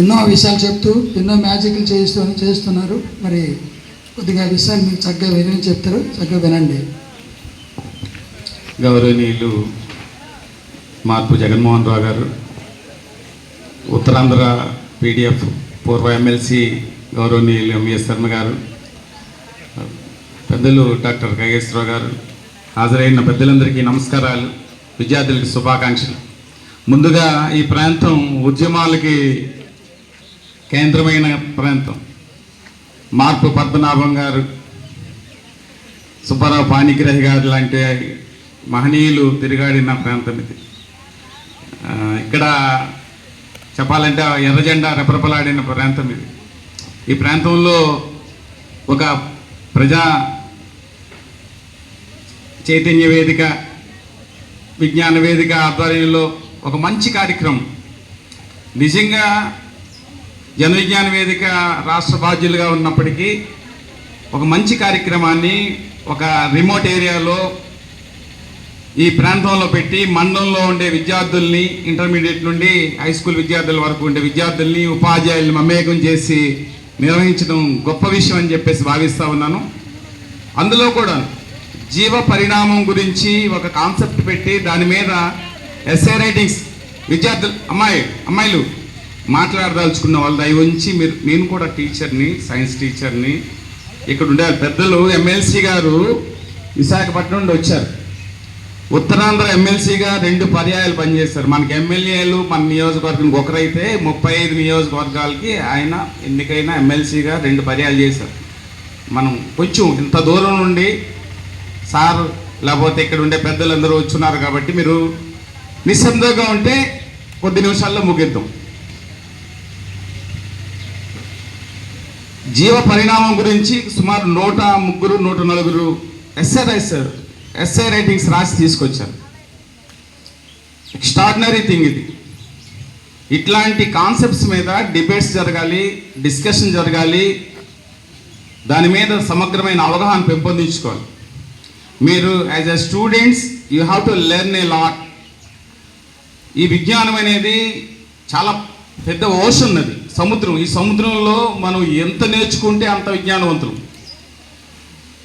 ఎన్నో విషయాలు చెప్తూ ఎన్నో మ్యాజిక్లు చేస్తూ చేస్తున్నారు. మరి కొద్దిగా విషయాలు మీకు చక్కగా వినని చెప్తారు. చక్కగా వినండి. గౌరవనీయులు మార్పు జగన్మోహన్ రావు గారు ఉత్తరాంధ్ర పీడిఎఫ్ పూర్వ ఎమ్మెల్సీ గౌరవనీయులు ఎంఎస్ శర్మ గారు పెద్దలు డాక్టర్ కగేశ్వరరావు గారు హాజరైన పెద్దలందరికీ నమస్కారాలు విద్యార్థులకి శుభాకాంక్షలు. ముందుగా ఈ ప్రాంతం ఉద్యమాలకి కేంద్రమైన ప్రాంతం. మార్పు పద్మనాభం గారు సుబ్బారావు పాణిగ్రహి గారు లాంటి మహనీయులు తిరిగాడిన ప్రాంతం ఇది. ఇక్కడ చెప్పాలంటే ఎర్రజెండా రెపరెపలాడిన ప్రాంతం ఇది. ఈ ప్రాంతంలో ఒక ప్రజా చైతన్య వేదిక విజ్ఞాన వేదిక ఆధ్వర్యంలో ఒక మంచి కార్యక్రమం. నిజంగా జనవిజ్ఞాన వేదిక రాష్ట్ర బాధ్యులుగా ఉన్నప్పటికీ ఒక మంచి కార్యక్రమాన్ని ఒక రిమోట్ ఏరియాలో ఈ ప్రాంతంలో పెట్టి మండలంలో ఉండే విద్యార్థుల్ని ఇంటర్మీడియట్ నుండి హై స్కూల్ విద్యార్థుల వరకు ఉండే విద్యార్థుల్ని ఉపాధ్యాయుల్ని మమేకం చేసి నిర్వహించడం గొప్ప విషయం అని చెప్పేసి భావిస్తూ ఉన్నాను. అందులో కూడా జీవ పరిణామం గురించి ఒక కాన్సెప్ట్ పెట్టి దాని మీద ఎస్ఏ రైటింగ్స్. విద్యార్థులు అమ్మాయి అమ్మాయిలు మాట్లాడదలుచుకున్న వాళ్ళు దయ ఉంచి మీరు నేను కూడా టీచర్ని సైన్స్ టీచర్ని ఇక్కడ ఉండే పెద్దలు ఎమ్మెల్సీ గారు విశాఖపట్నం నుండి వచ్చారు. ఉత్తరాంధ్ర ఎమ్మెల్సీగా రెండు పర్యాయాలు పనిచేస్తారు మనకి ఎమ్మెల్యేలు మన నియోజకవర్గానికి ఒకరైతే ముప్పై ఐదు నియోజకవర్గాలకి ఆయన ఎన్నికైన ఎమ్మెల్సీగా రెండు పర్యాయాలు చేశారు. మనం కొంచెం ఇంత దూరం నుండి సార్ లేకపోతే ఇక్కడ ఉండే పెద్దలందరూ వచ్చున్నారు కాబట్టి మీరు నిశ్శబ్దంగా ఉంటే కొద్ది నిమిషాల్లో ముగిద్దాం. జీవ పరిణామం గురించి సుమారు నూట ముగ్గురు నూట నలుగురు ఎస్ఏ రైసర్ ఎస్ఏ రైటింగ్స్ రాసి తీసుకొచ్చారు. ఎక్స్ట్రాడినరీ థింగ్ ఇది. ఇట్లాంటి కాన్సెప్ట్స్ మీద డిబేట్స్ జరగాలి డిస్కషన్ జరగాలి. దాని మీద సమగ్రమైన అవగాహన పెంపొందించుకోవాలి. మీరు as a students you have to learn a lot. ఈ విజ్ఞానం అనేది చాలా పెద్ద ఓషన్ అది. సముద్రం. ఈ సముద్రంలో మనం ఎంత నేర్చుకుంటే అంత విజ్ఞానవంతులు.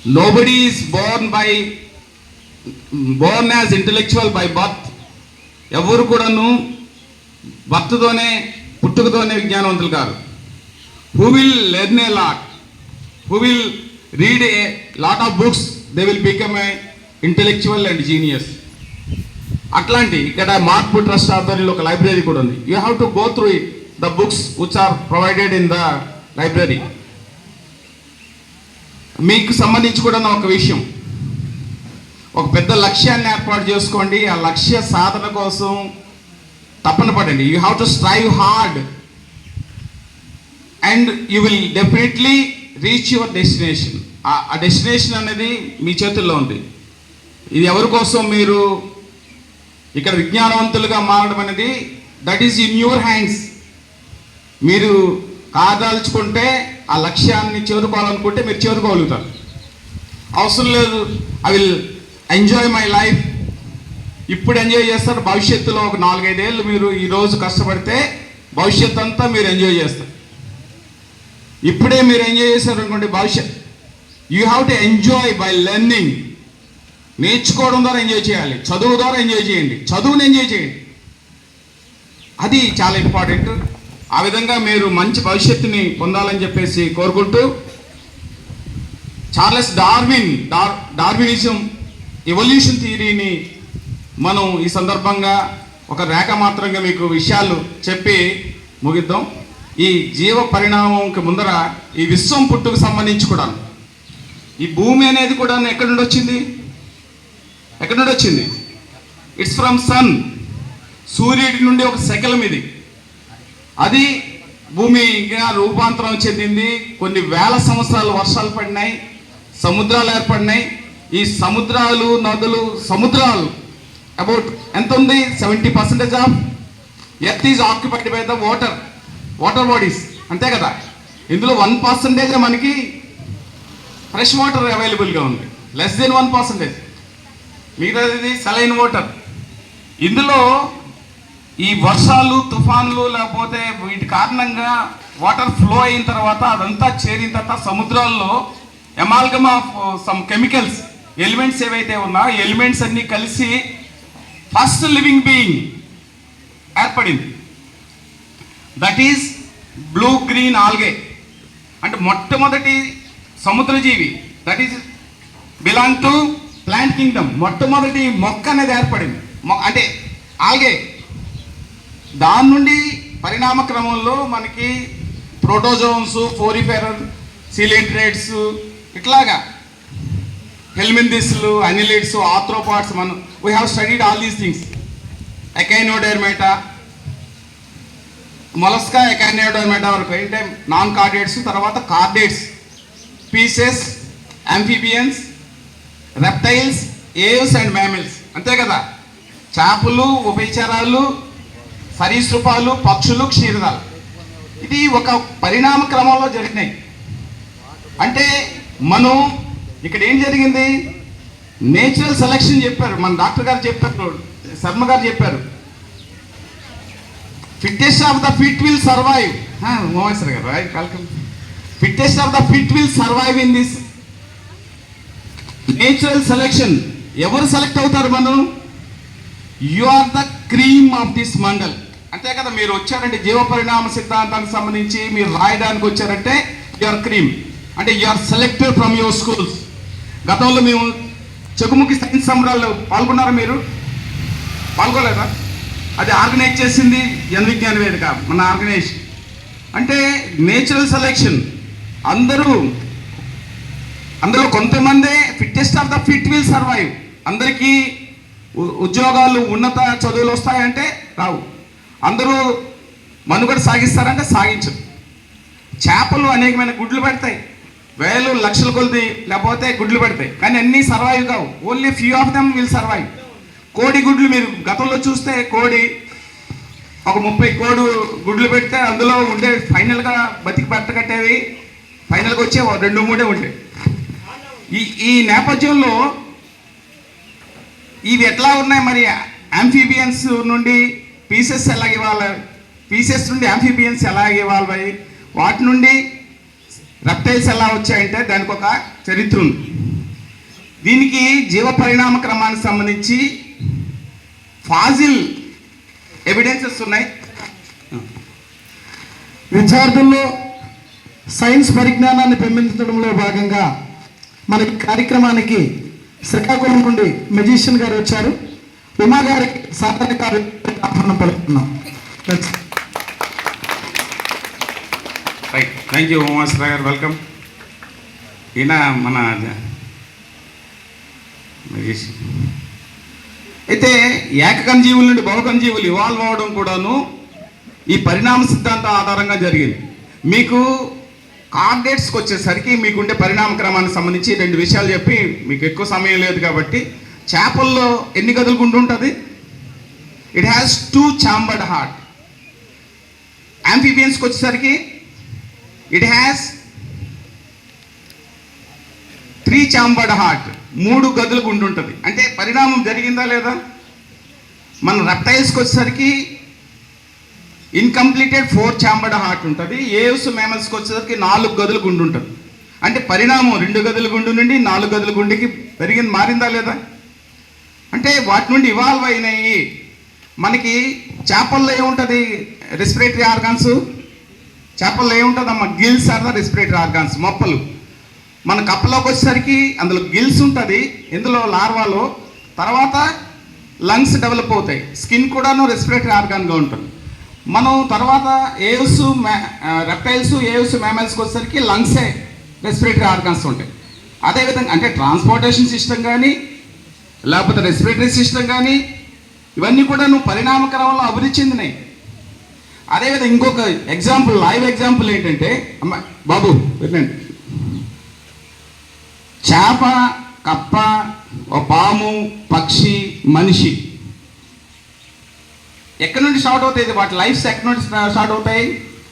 Nobody is born by born as intellectual by birth ఎవరు కూడాను బర్త్తోనే పుట్టుకతోనే విజ్ఞానవంతులు కాదు who will learn a lot who will read a lot of books they will become a intellectual and genius అట్లాంటి ఇక్కడ మార్పు ట్రస్ట్ ఆధ్వర్యంలో ఒక లైబ్రరీ కూడా ఉంది. You have to go through it the books which are provided in the library మీకు సంబంధించి కూడా ఒక విషయం. ఒక పెద్ద లక్ష్యాన్ని ఏర్పాటు చేసుకోండి. ఆ లక్ష్య సాధన కోసం తప్పన పడండి. You have to strive hard and you will definitely reach your destination ఆ డెస్టినేషన్ అనేది మీ చేతుల్లో ఉంది. ఇది ఎవరి కోసం మీరు ఇక్కడ విజ్ఞానవంతులుగా మారడం అనేది that is in your hands మీరు కాదాల్చుకుంటే ఆ లక్ష్యాన్ని చేరుకోవాలనుకుంటే మీరు చేరుకోగలుగుతారు. అవసరం లేదు. I will enjoy my life ఇప్పుడు ఎంజాయ్ చేస్తారు. భవిష్యత్తులో ఒక నాలుగైదేళ్ళు మీరు ఈరోజు కష్టపడితే భవిష్యత్ అంతా మీరు ఎంజాయ్ చేస్తారు. ఇప్పుడే మీరు ఎంజాయ్ చేశారు అనుకోండి భవిష్యత్ you have to enjoy by learning నేర్చుకోవడం ద్వారా ఎంజాయ్ చేయాలి. చదువు ద్వారా ఎంజాయ్ చేయండి. చదువుని ఎంజాయ్ చేయండి. అది చాలా ఇంపార్టెంట్. ఆ విధంగా మీరు మంచి భవిష్యత్తుని పొందాలని చెప్పేసి కోరుకుంటూ Charles Darwin Dar Darwinism evolution థియరీని మనం ఈ సందర్భంగా ఒక రేఖ మాత్రంగా మీకు విషయాలు చెప్పి ముగిద్దాం. ఈ జీవ పరిణామంకి ముందర ఈ విశ్వం పుట్టుకు సంబంధించి కూడా ఈ భూమి అనేది కూడా ఎక్కడి నుండి వచ్చింది? ఎక్కడి నుండి వచ్చింది? ఇట్స్ ఫ్రమ్ సన్ సూర్యుడి నుండి ఒక శకలం ఇది. అది భూమిగా రూపాంతరం చెందింది. కొన్ని వేల సంవత్సరాలు వర్షాలు పడినాయి సముద్రాలు ఏర్పడినాయి. ఈ సముద్రాలు నదులు సముద్రాలు అబౌట్ ఎంత ఉంది? Seventy percentage of earth is occupied by the water water bodies అంతే కదా? ఇందులో వన్ పర్సెంటేజ్ మనకి ఫ్రెష్ వాటర్ అవైలబుల్గా ఉంది. లెస్ దెన్ వన్ పర్సెంటేజ్ మిగతాది సలైన్ వాటర్ ఇందులో ఈ వర్షాలు తుఫాన్లు లేకపోతే వీటి కారణంగా వాటర్ ఫ్లో అయిన తర్వాత అదంతా చేరిన తర్వాత సముద్రాల్లో amalgam of some chemicals elements ఏవైతే ఉన్నా ఎలిమెంట్స్ అన్నీ కలిసి ఫస్ట్ లివింగ్ బీయింగ్ ఏర్పడింది. That is blue green algae అంటే మొట్టమొదటి సముద్రజీవి that is belong to plant kingdom మొట్టమొదటి మొక్క అనేది ఏర్పడింది. మొ- అంటే ఆల్గే దాని నుండి పరిణామ క్రమంలో మనకి ప్రోటోజోన్స్ ఫోరిఫెరర్ సిలింట్రేట్స్ ఇట్లాగా హెల్మిందిస్లు అనిలిడ్స్ ఆథ్రోపాడ్స్ మనం we have studied all these things echinodermata mollusca echinodermata వరకు ఏంటంటే నాన్ కార్డేట్స్ తర్వాత chordates pisces amphibians reptiles aves and mammals అంతే కదా? చేపలు ఉభయచరాలు సరీసృపాలు పక్షులు క్షీరదాలు. ఇది ఒక పరిణామ క్రమంలో జరిగినాయి. అంటే మనం ఇక్కడ ఏం జరిగింది? నేచురల్ సెలక్షన్ చెప్పారు. మన డాక్టర్ గారు చెప్పారు శర్మ గారు చెప్పారు. Fittest of the fit will survive Maheshwar గారు right welcome fittest of the fit will survive in this natural selection. ఎవరు సెలెక్ట్ అవుతారు మనం you are the cream of this mandal అంతే కదా మీరు వచ్చారంటే జీవ పరిణామ సిద్ధాంతానికి సంబంధించి మీరు రాయడానికి వచ్చారంటే యు ఆర్ క్రీమ్ అంటే you are selected from your schools గతంలో మేము చెకుముకి సైన్స్ సంబరాల్లో పాల్గొన్నారా మీరు? పాల్గొలేదా అది ఆర్గనైజ్ చేసింది జన విజ్ఞాన వేదిక మన ఆర్గనైజ్. అంటే నేచురల్ సెలెక్షన్. అందరూ అందులో కొంతమందే fittest of the fit will survive అందరికీ ఉ- ఉద్యోగాలు ఉన్నత చదువులు వస్తాయంటే రావు. అందరూ మనుగడ సాగిస్తారంటే సాగించరు. చేపలు అనేకమైన గుడ్లు పెడతాయి. వేలు లక్షల కొలది లేకపోతే గుడ్లు పెడతాయి. కానీ అన్నీ సర్వైవ్ కావు. Only few of them will survive కోడి గుడ్లు మీరు గతంలో చూస్తే కోడి ఒక ముప్పై కోడు గుడ్లు పెడితే అందులో ఉండే ఫైనల్గా బతికి పట్టకట్టేవి ఫైనల్గా వచ్చే రెండు మూడే ఉండేవి ఈ ఈ నేపథ్యంలో ఇవి ఎట్లా ఉన్నాయి మరి? అంఫీబియన్స్ నుండి పీసెస్ ఎలా ఇవ్వాలి? పీసెస్ నుండి అంఫీబియన్స్ ఎలా ఇవ్వాలి వాటి నుండి రెప్టైల్స్ ఎలా వచ్చాయంటే దానికి ఒక చరిత్ర ఉంది. దీనికి జీవ పరిణామ క్రమానికి సంబంధించి ఫాజిల్ ఎవిడెన్సెస్ ఉన్నాయి. విద్యార్థుల్లో సైన్స్ పరిజ్ఞానాన్ని పెంపొందించడంలో భాగంగా మన కార్యక్రమానికి శ్రీకాకుళం నుండి మెజిషియన్ గారు వచ్చారు. ఉమా గారికి సాధారణ కార్యక్రమం ఆహ్వానం రైట్ థ్యాంక్ యూ ఉమాశ్రా గారు వెల్కమ్ ఈయన మన మెజిషియన్. అయితే ఏకకంజీవుల నుండి బహుకంజీవులు ఇవాల్వ్ అవడం కూడాను ఈ పరిణామ సిద్ధాంతం ఆధారంగా జరిగింది. మీకు కార్డేట్స్కి వచ్చేసరికి మీకుండే పరిణామ క్రమానికి సంబంధించి రెండు విషయాలు చెప్పి మీకు ఎక్కువ సమయం లేదు కాబట్టి చేపల్లో ఎన్ని గదులు గుండు ఉంటుంది? It has two chambered heart యాంఫీబియన్స్కి వచ్చేసరికి it has three chambered heart మూడు గదులు గుండు ఉంటుంది. అంటే పరిణామం జరిగిందా లేదా? మన రెప్టైల్స్కి వచ్చేసరికి ఇన్కంప్లీటెడ్ ఫోర్ చాంబర్డ్ హార్ట్ ఉంటుంది. ఏవ్స్ మేమల్స్కి వచ్చేసరికి నాలుగు గదులు గుండు ఉంటుంది. అంటే పరిణామం రెండు గదుల గుండు నుండి నాలుగు గదుల గుండెకి పెరిగింది మారిందా లేదా? అంటే వాటి నుండి ఇవాల్వ్ అయినాయి. మనకి చేపల్లో ఏముంటుంది? రెస్పిరేటరీ ఆర్గాన్స్ చేపల్లో ఏముంటుందమ్మా? Gills are the respiratory organs మొప్పలు. మన కప్పలోకి వచ్చేసరికి అందులో గిల్స్ ఉంటుంది. ఇందులో లార్వాలో తర్వాత లంగ్స్ డెవలప్ అవుతాయి. స్కిన్ కూడాను రెస్పిరేటరీ ఆర్గాన్గా ఉంటుంది. మనం తర్వాత ఏవ్స్ రెప్టైల్స్ ఏవ్స్ మ్యామల్స్కి వచ్చేసరికి లంగ్సే రెస్పిరేటరీ ఆర్గాన్స్ ఉంటాయి. అదేవిధంగా అంటే ట్రాన్స్పోర్టేషన్ సిస్టమ్ కానీ లేకపోతే రెస్పిరేటరీ సిస్టమ్ కానీ ఇవన్నీ కూడా నువ్వు పరిణామకరంలో అభివృద్ధి చెందినాయి. అదేవిధంగా ఇంకొక ఎగ్జాంపుల్ లైవ్ ఎగ్జాంపుల్ ఏంటంటే అమ్మ బాబు వినండి. చేప కప్ప ఓ పాము పక్షి మనిషి. ఎక్కడి నుండి స్టార్ట్ అవుతాయి వాటి లైఫ్స్ ఎక్కడి నుండి స్టార్ట్ అవుతాయి?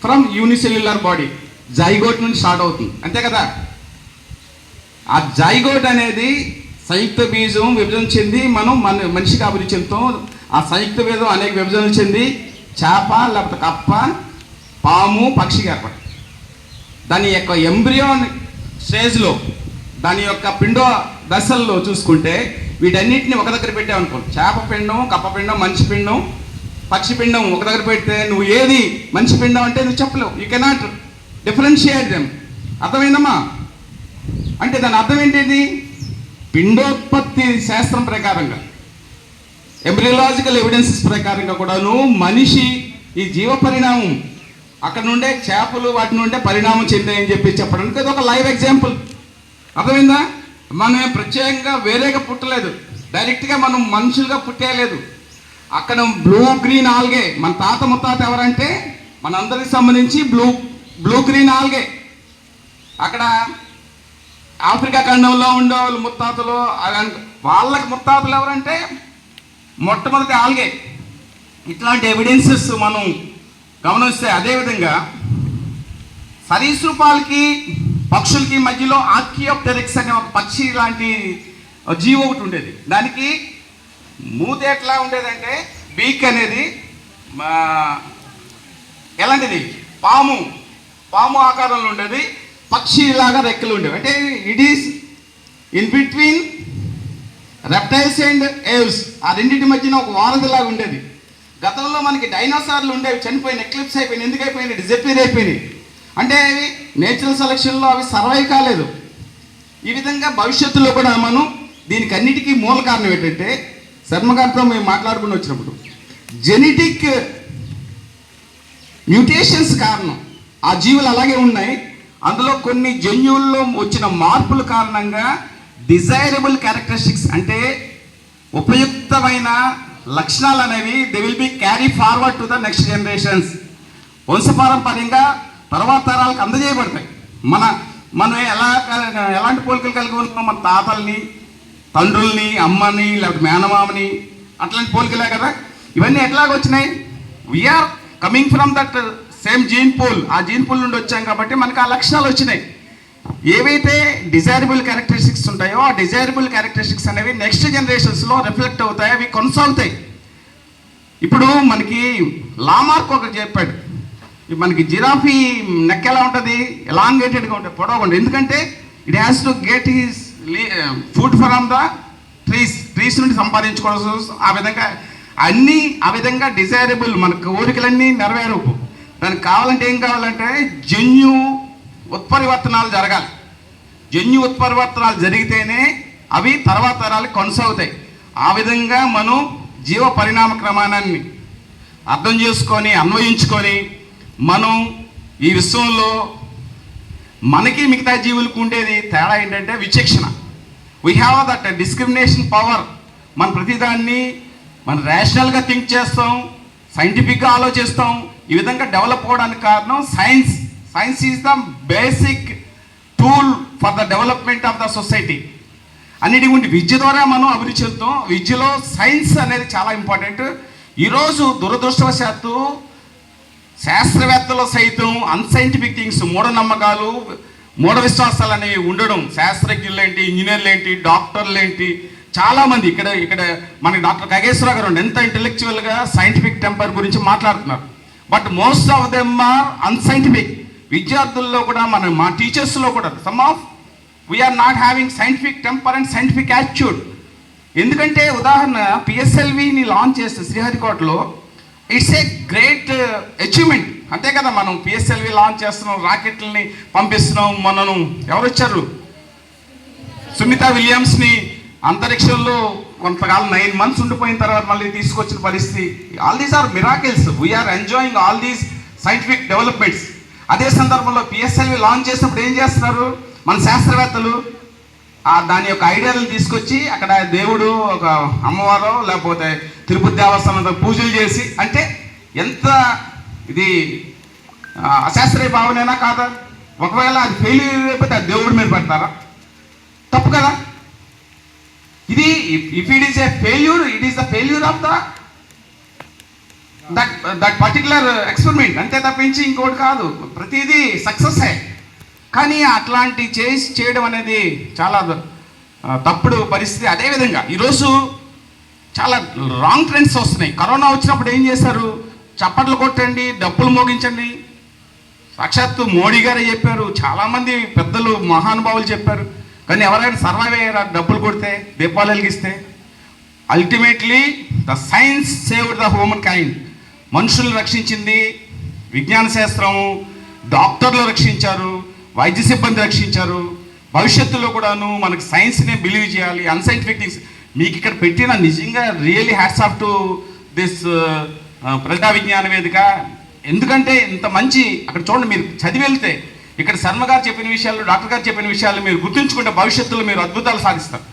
From unicellular body. జైగోట్ నుండి స్టార్ట్ అవుతుంది అంతే కదా? ఆ జైగోట్ అనేది సంయుక్త బీజం విభజన చెంది మనం మన మనిషికి అభివృద్ధి చెందుతాం ఆ సంయుక్త బీజం అనేక విభజనలు చెంది చేప లేకపోతే కప్ప పాము పక్షికి ఏర్పడి దాని యొక్క ఎంబ్రియోన్ స్టేజ్లో దాని యొక్క పిండో దశల్లో చూసుకుంటే వీటన్నిటిని ఒక దగ్గర పెట్టామనుకోండి. చేప పిండం కప్ప పిండం మనిషి పిండం పక్షి పిండం ఒక దగ్గర పెడితే నువ్వు ఏది మంచి పిండం అంటే నువ్వు చెప్పలేవు. యూ కెనాట్ డిఫరెన్షియేట్ దెమ్ అర్థమైందమ్మా? అంటే దాని అర్థం ఏంటిది? పిండోత్పత్తి శాస్త్రం ప్రకారంగా ఎంబ్రియలాజికల్ ఎవిడెన్సెస్ ప్రకారంగా కూడాను మనిషి ఈ జీవ పరిణామం అక్కడ నుండే చేపలు వాటి నుండే పరిణామం చెందాయని చెప్పి చెప్పడానికి ఇది ఒక లైవ్ ఎగ్జాంపుల్ అర్థమైందా? మనం ప్రత్యేకంగా వేరేగా పుట్టలేదు. డైరెక్ట్గా మనం మనుషులుగా పుట్టేయలేదు. అక్కడ బ్లూ గ్రీన్ ఆల్గే మన తాత ముత్తాత ఎవరంటే మనందరికి సంబంధించి బ్లూ బ్లూ గ్రీన్ ఆల్గే అక్కడ ఆఫ్రికా ఖండంలో ఉండే వాళ్ళు ముత్తాతలు అలా- వాళ్ళకి ముత్తాతలు ఎవరంటే మొట్టమొదటి ఆల్గే ఇట్లాంటి ఎవిడెన్సెస్ మనం గమనిస్తే అదేవిధంగా సరీసృపాలకి పక్షులకి మధ్యలో ఆర్కియోప్టెరిక్స్ అనే ఒక పక్షి లాంటి జీవో ఒకటి ఉండేది. దానికి మూత ఎట్లా ఉండేదంటే బీక్ అనేది మా ఎలాంటిది? పాము పాము ఆకారంలో ఉండేది పక్షిలాగా రెక్కలు ఉండేవి. అంటే it is in between reptiles and aves ఆ రెండింటి మధ్యన ఒక వారధిలాగా ఉండేది. గతంలో మనకి డైనోసార్లు ఉండేవి చనిపోయిన ఎక్లిప్స్ అయిపోయినాయి ఎందుకు అయిపోయినాయి? డిజపీర్ అయిపోయినాయి. అంటే అవి నేచురల్ సెలక్షన్లో అవి సర్వైవ్ కాలేదు. ఈ విధంగా భవిష్యత్తులో కూడా మనం దీనికి అన్నిటికీ మూల కారణం ఏంటంటే శర్మ గారితో మేము మాట్లాడుకుని వచ్చినప్పుడు. జెనెటిక్ మ్యూటేషన్స్ కారణం. ఆ జీవులు అలాగే ఉన్నాయి. అందులో కొన్ని జన్యువుల్లో వచ్చిన మార్పుల కారణంగా డిజైరబుల్ క్యారెక్టరిస్టిక్స్ అంటే ఉపయుక్తమైన లక్షణాలు అనేవి they will be carry forward to the next generations వంశపారంపర్యంగా తర్వాత తరాలకు అందజేయబడతాయి. మన మనం ఎలా క- ఎలాంటి పోలికలు కలిగి ఉన్నాం మన తాతల్ని తండ్రుల్ని అమ్మని లేకపోతే మేనమామని అట్లాంటి పోలికలే కదా. ఇవన్నీ ఎట్లాగ వచ్చినాయి we are coming from that same gene pool ఆ జీన్ పూల్ నుండి వచ్చాం కాబట్టి మనకు ఆ లక్షణాలు వచ్చినాయి. ఏవైతే డిజైరబుల్ క్యారెక్టరిస్టిక్స్ ఉంటాయో ఆ డిజైరబుల్ క్యారెక్టరిస్టిక్స్ అనేవి నెక్స్ట్ జనరేషన్స్లో రిఫ్లెక్ట్ అవుతాయి అవి కొనసాగుతాయి. ఇప్పుడు మనకి లామార్క్ ఒకటి చెప్పాడు. మనకి జిరాఫీ నెక్ ఎలా ఉంటుంది? ఎలాంగేటెడ్గా ఉంటుంది. పొడవుగా ఎందుకంటే it has to get his food from the? Trees trees నుండి సంపాదించుకోవాల్సి ఆ విధంగా అన్నీ ఆ విధంగా డిజైరబుల్ మన కోరికలన్నీ నెరవేరవు. దానికి కావాలంటే ఏం కావాలంటే జన్యు ఉత్పరివర్తనాలు జరగాలి. జన్యు ఉత్పరివర్తనాలు జరిగితేనే అవి తర్వాత తరాలు కొనసాగుతాయి. ఆ విధంగా మనం జీవ పరిణామ క్రమాణాన్ని అర్థం చేసుకొని అన్వయించుకొని మనం ఈ విశ్వంలో మనకి మిగతా జీవులకు ఉండేది తేడా ఏంటంటే విచక్షణ. We have that discrimination power మన ప్రతిదాన్ని మనం రేషనల్గా థింక్ చేస్తాం సైంటిఫిక్గా ఆలోచిస్తాం. ఈ విధంగా డెవలప్ అవడానికి కారణం science science is the basic tool for the development of the society అన్నిటి గురించి విద్య ద్వారా మనం అభివృద్ధి చెందుతాం విద్యలో సైన్స్ అనేది చాలా ఇంపార్టెంట్ ఈరోజు దురదృష్టవశాత్తు శాస్త్రవేత్తలు సైతం అన్సైంటిఫిక్ థింగ్స్ మూఢనమ్మకాలు మూఢ విశ్వాసాలు అనేవి ఉండడం శాస్త్రజ్ఞులు ఏంటి ఇంజనీర్లు ఏంటి డాక్టర్లు ఏంటి చాలామంది ఇక్కడ ఇక్కడ మనకి డాక్టర్ ఖగేశ్వర గారు ఎంత ఇంటెలెక్చువల్గా సైంటిఫిక్ టెంపర్ గురించి మాట్లాడుతున్నారు. But most of them are unscientific విద్యార్థుల్లో కూడా మన మా టీచర్స్లో కూడా some of we are not having scientific temper and scientific attitude ఎందుకంటే ఉదాహరణ పిఎస్ఎల్విని లాంచ్ చేస్తే శ్రీహరికోటలో ఇట్స్ ఏ గ్రేట్ అచీవ్మెంట్ అంతే కదా మనం పిఎస్ఎల్వి లాంచ్ చేస్తున్నాం రాకెట్లని పంపిస్తున్నాం మనను. ఎవరు వచ్చారు సునీత విలియమ్స్ని అంతరిక్షంలో కొంతకాలం నైన్ మంత్స్ ఉండిపోయిన తర్వాత మళ్ళీ తీసుకొచ్చిన పరిస్థితి. All these are miracles we are enjoying all these scientific developments అదే సందర్భంలో పిఎస్ఎల్వి లాంచ్ చేసినప్పుడు ఏం చేస్తున్నారు? మన శాస్త్రవేత్తలు ఆ దాని యొక్క ఐడియాలను తీసుకొచ్చి అక్కడ దేవుడు ఒక అమ్మవారు లేకపోతే తిరుపతి దేవస్థానంతో పూజలు చేసి అంటే ఎంత ఇది అశాస్త్రీయ భావనైనా కాదా? ఒకవేళ అది ఫెయిల్యూర్ అయిపోతే అది దేవుడి మీద పెడతారా? తప్పు కదా? ఇది if it is a failure it is the failure of the that that particular experiment అంతే తప్పించి ఇంకోటి కాదు. ప్రతిదీ సక్సెస్ కానీ అట్లాంటి చేసి చేయడం అనేది చాలా తప్పుడు పరిస్థితి. అదేవిధంగా ఈరోజు చాలా రాంగ్ ట్రెండ్స్ వస్తున్నాయి. కరోనా వచ్చినప్పుడు ఏం చేశారు? చప్పట్లు కొట్టండి డప్పులు మోగించండి. సాక్షాత్తు మోడీ గారే చెప్పారు. చాలామంది పెద్దలు మహానుభావులు చెప్పారు. కానీ ఎవరైనా సర్వైవ్ అయ్యారా? డబ్బులు కొడితే దీపాలు వెలిగిస్తే? Ultimately the science saved the humankind మనుషులు రక్షించింది విజ్ఞాన శాస్త్రము. డాక్టర్లు రక్షించారు. వైద్య సిబ్బంది రక్షించారు. భవిష్యత్తులో కూడాను మనకు సైన్స్ని బిలీవ్ చేయాలి. Unscientific things. మీకు ఇక్కడ పెట్టిన నిజంగా really hats off to this Praja Vignana Vedika. ఎందుకంటే ఇంత మంచి అక్కడ చూడండి మీరు చదివి వెళ్తే ఇక్కడ శర్మ గారు చెప్పిన విషయాలు డాక్టర్ గారు చెప్పిన విషయాలు మీరు గుర్తుంచుకుంటే భవిష్యత్తులో మీరు అద్భుతాలు సాధిస్తారు.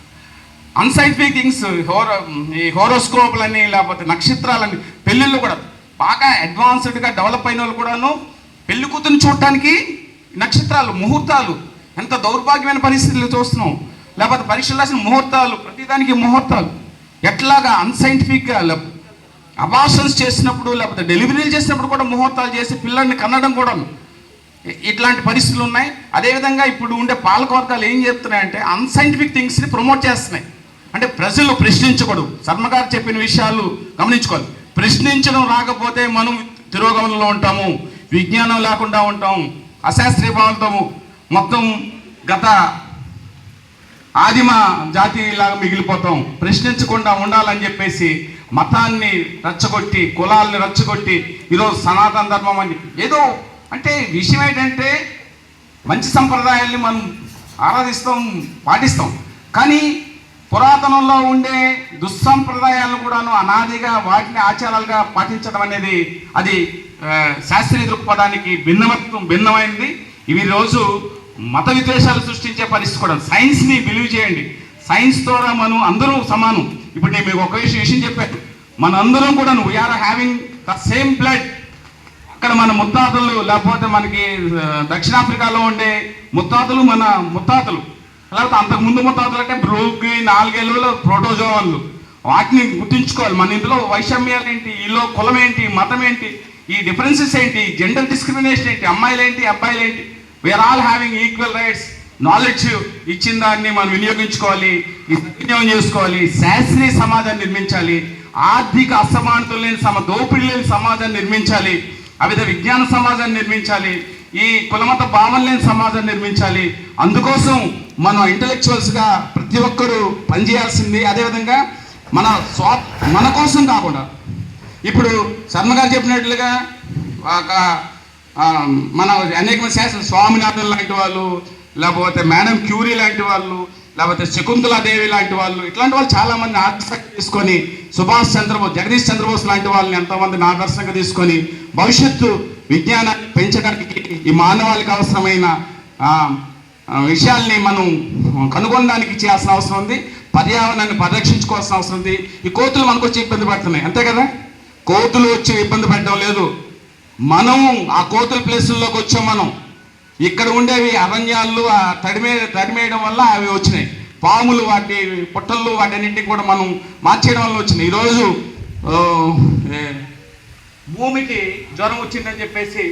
అన్సైంటిఫిక్ థింగ్స్ హోరో ఈ హోరోస్కోప్లని లేకపోతే నక్షత్రాలని పెళ్ళిళ్ళు కూడా బాగా అడ్వాన్స్డ్గా డెవలప్ అయిన వాళ్ళు కూడాను పెళ్ళి కూతురు చూడటానికి నక్షత్రాలు ముహూర్తాలు. ఎంత దౌర్భాగ్యమైన పరిస్థితులు చూస్తున్నాం. లేకపోతే పరీక్షలు రాసిన ముహూర్తాలు ప్రతిదానికి ముహూర్తాలు. ఎట్లాగా అన్సైంటిఫిక్గా అబాషన్స్ చేసినప్పుడు లేకపోతే డెలివరీలు చేసినప్పుడు కూడా ముహూర్తాలు చేసి పిల్లల్ని కనడం కూడా ఇట్లాంటి పరిస్థితులు ఉన్నాయి. అదేవిధంగా ఇప్పుడు ఉండే పాలకవర్గాలు ఏం చెప్తున్నాయంటే అన్సైంటిఫిక్ థింగ్స్ని ప్రమోట్ చేస్తున్నాయి. అంటే ప్రజలు ప్రశ్నించకూడదు. శర్మగారు చెప్పిన విషయాలు గమనించుకోవాలి. ప్రశ్నించడం రాకపోతే మనం తిరోగమనంలో ఉంటాము. విజ్ఞానం లేకుండా ఉంటాం. అశాస్త్రీయ భావంతో మొత్తం గత ఆదిమ జాతిలాగా మిగిలిపోతాం. ప్రశ్నించకుండా ఉండాలని చెప్పేసి మతాన్ని రచ్చగొట్టి కులాల్ని రచ్చగొట్టి ఈరోజు సనాతన ధర్మం అని ఏదో అంటే విషయం ఏంటంటే మంచి సంప్రదాయాల్ని మనం ఆరాధిస్తాం పాటిస్తాం. కానీ పురాతనంలో ఉండే దుస్సంప్రదాయాలను కూడాను అనాదిగా వాటిని ఆచారాలుగా పాటించడం అనేది అది శాస్త్రీయ దృక్పథానికి భిన్నమత్వం భిన్నమైంది. ఇవి రోజు మత విద్వేషాలు సృష్టించే పరిస్థితి కూడా. సైన్స్ని బిలీవ్ చేయండి. సైన్స్ ద్వారా మనం అందరూ సమానం. ఇప్పుడు నేను మీకు ఒక విషయం విషయం చెప్పాను. మన అందరం కూడా we are having the same blood అక్కడ మన ముత్తాతలు లేకపోతే మనకి దక్షిణాఫ్రికాలో ఉండే ముత్తాతలు మన ముత్తాతలు. లేకపోతే అంతకు ముందు ముత్తాతలు అంటే బ్రోగి నాలుగేళ్ళలో ప్రోటోజోవాన్లు వాటిని గుర్తుంచుకోవాలి. మన ఇందులో వైషమ్యాలు ఏంటి ఈలో కులం ఏంటి మతం ఏంటి ఈ డిఫరెన్సెస్ ఏంటి? జెండర్ డిస్క్రిమినేషన్ ఏంటి? అమ్మాయిలు ఏంటి అబ్బాయిలు ఏంటి we are all having equal rights knowledge ఇచ్చిన దాన్ని మనం వినియోగించుకోవాలి సద్వినియోగం చేసుకోవాలి శాస్త్రీయ సమాజాన్ని నిర్మించాలి ఆర్థిక అసమానతలు లేని సమ దోపిడీ లేని సమాజాన్ని నిర్మించాలి అవిధ విజ్ఞాన సమాజాన్ని నిర్మించాలి ఈ కులమత భావన లేని సమాజాన్ని నిర్మించాలి. అందుకోసం మనం ఇంటలెక్చువల్స్గా ప్రతి ఒక్కరూ పనిచేయాల్సింది అదేవిధంగా మన స్వా మన కోసం కాకుండా ఇప్పుడు శర్మ గారు చెప్పినట్లుగా ఒక మన అనేక మంది శాస్త్ర స్వామినాథన్ లాంటి వాళ్ళు లేకపోతే మేడం క్యూరీ లాంటి వాళ్ళు లేకపోతే శకుంతలాదేవి లాంటి వాళ్ళు ఇట్లాంటి వాళ్ళు చాలామంది ఆదర్శంగా తీసుకొని సుభాష్ చంద్రబోస్ జగదీష్ చంద్రబోస్ లాంటి వాళ్ళని ఎంతోమందిని ఆదర్శంగా తీసుకొని భవిష్యత్తు విజ్ఞానాన్ని పెంచడానికి ఈ మానవాళికి అవసరమైన విషయాల్ని మనం కనుగొనడానికి చేయాల్సిన అవసరం ఉంది. పర్యావరణాన్ని పరిరక్షించుకోవాల్సిన అవసరం ఉంది. ఈ కోతులు మనకు వచ్చి ఇబ్బంది పడుతున్నాయి. అంతే కదా? కోతులు వచ్చి ఇబ్బంది పెట్టడం లేదు. మనం ఆ కోతుల ప్లేసుల్లోకి వచ్చాం మనం. ఇక్కడ ఉండేవి అరణ్యాలు ఆ తడిమే తడిమేయడం వల్ల అవి వచ్చినాయి. పాములు వాటి పుట్టళ్ళు వాటన్నింటికి కూడా మనం మార్చేయడం వల్ల వచ్చినాయి. ఈరోజు భూమికి జ్వరం వచ్చిందని చెప్పేసి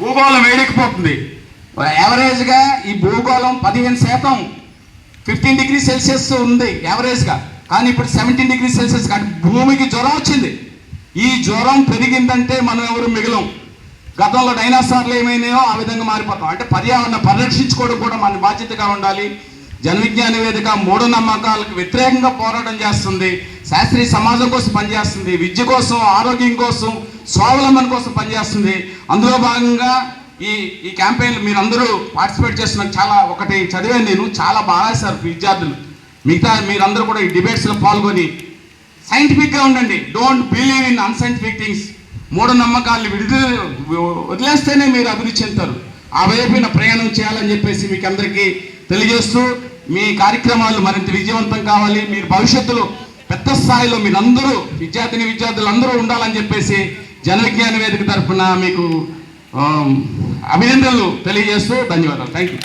భూగోళం వేడెక్కిపోతుంది యావరేజ్గా ఈ భూగోళం పదిహేను శాతం ఫిఫ్టీన్ డిగ్రీ సెల్సియస్ ఉంది యావరేజ్గా కానీ ఇప్పుడు సెవెంటీన్ డిగ్రీ సెల్సియస్ కానీ భూమికి జ్వరం వచ్చింది. ఈ జ్వరం పెరిగిందంటే మనం ఎవరు మిగిలం. గతంలో డైనాసార్లు ఏమైనాయో ఆ విధంగా మారిపోతాం. అంటే పర్యావరణ పరిరక్షించుకోవడం కూడా మన బాధ్యతగా ఉండాలి. జనవిజ్ఞాన వేదిక మూఢ మూఢనమ్మకాలకు వ్యతిరేకంగా పోరాటం చేస్తుంది. శాస్త్రీయ సమాజం కోసం పనిచేస్తుంది. విద్య కోసం ఆరోగ్యం కోసం స్వావలంబన కోసం పనిచేస్తుంది. అందులో భాగంగా ఈ ఈ క్యాంపెయిన్ అందరూ పార్టిసిపేట్ చేస్తున్నారు. చాలా ఒకటి చదివాను నేను. చాలా బాగా రాశారు విద్యార్థులు. మిగతా మీరందరూ కూడా ఈ డిబేట్స్లో పాల్గొని సైంటిఫిక్గా ఉండండి. Don't believe in unscientific things మూఢనమ్మకాలను విడుదల వదిలేస్తేనే మీరు అభివృద్ధి చెందుతారు. ఆ వైపున ప్రయాణం చేయాలని చెప్పేసి మీకు అందరికీ తెలియజేస్తూ మీ కార్యక్రమాలు మరింత విజయవంతం కావాలి. మీరు భవిష్యత్తులో పెద్ద స్థాయిలో మీరందరూ విద్యార్థిని విద్యార్థులు అందరూ ఉండాలని చెప్పేసి జనవిజ్ఞాన వేదిక తరఫున మీకు అభినందనలు తెలియజేస్తూ ధన్యవాదాలు. Thank you